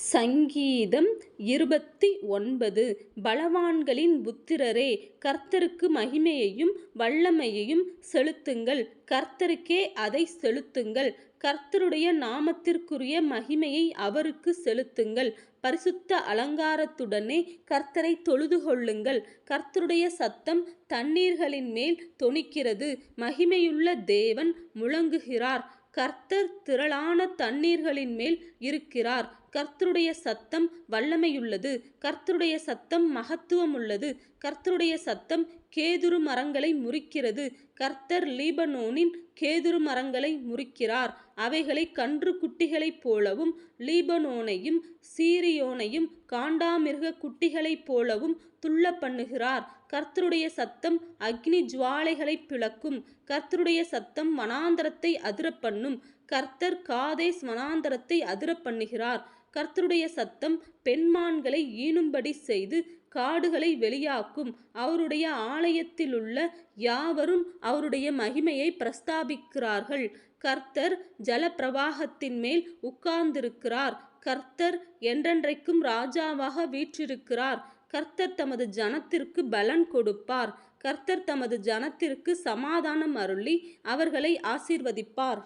சங்கீதம் இருபத்தி ஒன்பது. பலவான்களின் புத்திரரே கர்த்தருக்கு மகிமையையும் வல்லமையையும் செலுத்துங்கள். கர்த்தருக்கே அதை செலுத்துங்கள். கர்த்தருடைய நாமத்திற்குரிய மகிமையை அவருக்கு செலுத்துங்கள். பரிசுத்த அலங்காரத்துடனே கர்த்தரை தொழுது கொள்ளுங்கள். கர்த்தருடைய சத்தம் தண்ணீர்களின் மேல் தொனிக்கிறது. மகிமையுள்ள தேவன் முழங்குகிறார். கர்த்தர் திரளான தண்ணீர்களின் மேல் இருக்கிறார். கர்த்தருடைய சத்தம் வல்லமையுள்ளது. கர்த்தருடைய சத்தம் மகத்துவம் உள்ளது கர்த்தருடைய சத்தம் கேதுரு மரங்களை முறிக்கிறது. கர்த்தர் லீபனோனின் கேதுரு மரங்களை முறிக்கிறார். அவைகளை கன்று குட்டிகளைப் போலவும் லீபனோனையும் சீரியோனையும் காண்டாமிருக குட்டிகளைப் போலவும் துள்ள பண்ணுகிறார் கர்த்தருடைய சத்தம் அக்னி ஜுவாலைகளை பிளக்கும். கர்த்தருடைய சத்தம் வனாந்தரத்தை அதிரப்பண்ணும். கர்த்தர் காதே ஸ்மனாந்தரத்தை அதிர பண்ணுகிறார் கர்த்தருடைய சத்தம் பெண்மான்களை ஈனும்படி செய்து காடுகளை வெளியாக்கும். அவருடைய ஆலயத்திலுள்ள யாவரும் அவருடைய மகிமையை பிரஸ்தாபிக்கிறார்கள். கர்த்தர் ஜலப்பிரவாகத்தின் மேல் உட்கார்ந்திருக்கிறார். கர்த்தர் என்றென்றைக்கும் ராஜாவாக வீற்றிருக்கிறார். கர்த்தர் தமது ஜனத்திற்கு பலன் கொடுப்பார். கர்த்தர் தமது ஜனத்திற்கு சமாதானம் அருளி அவர்களை ஆசீர்வதிப்பார்.